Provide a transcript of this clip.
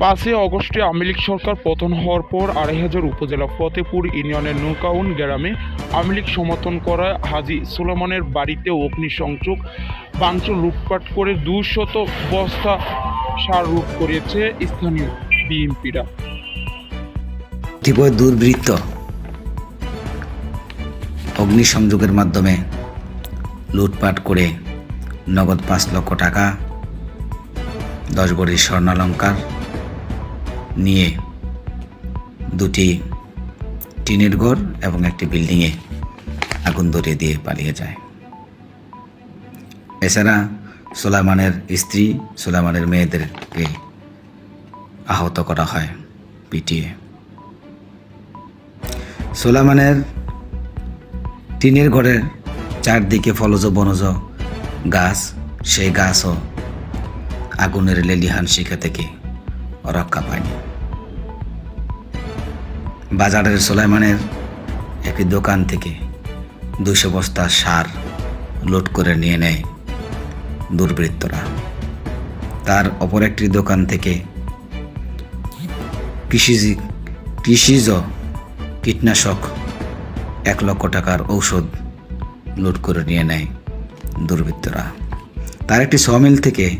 পাঁচই অগস্টে আওয়ামী লীগ সরকার পতন হওয়ার পর আড়াই হাজার উপজেলা ফতেপুর ইউনিয়নের নৌকাউন গ্রামে আওয়ামী লীগ সমর্থন করা হাজি সুলেমানের বাড়িতে অগ্নিসংযোগ ভাঙচুর লুটপাট করে দুশত বস্তা সার লুট করেছে স্থানীয় বিএনপিরা। কতিপয় দুর্বৃত্ত অগ্নিসংযোগের মাধ্যমে লুটপাট করে নগদ পাঁচ লক্ষ টাকা, দশ ভরি স্বর্ণালঙ্কার নিয়ে দুটি টিনের ঘর এবং একটি বিল্ডিংয়ে আগুন ধরিয়ে দিয়ে পালিয়ে যায়। এছাড়া সোলামানের স্ত্রী সোলামানের মেয়েদেরকে আহত করা হয় পিটিয়ে। সোলামানের টিনের ঘরের চারদিকে ফলজ বনজ গাছ, সেই গাছও আগুনের লেলিহান শিখা থেকে রক্ষা পায়নি। বাজারের সোলাইমানের একটি দোকান থেকে দুশো বস্তা সার লোড করে নিয়ে নেয় দুর্বৃত্তরা। তার অপর একটি দোকান থেকে কৃষিজ কৃষিজ কীটনাশক এক লক্ষ টাকার ঔষধ লুট করে নিয়ে নেয় দুর্বৃত্তরা। তার একটি সমিল থেকে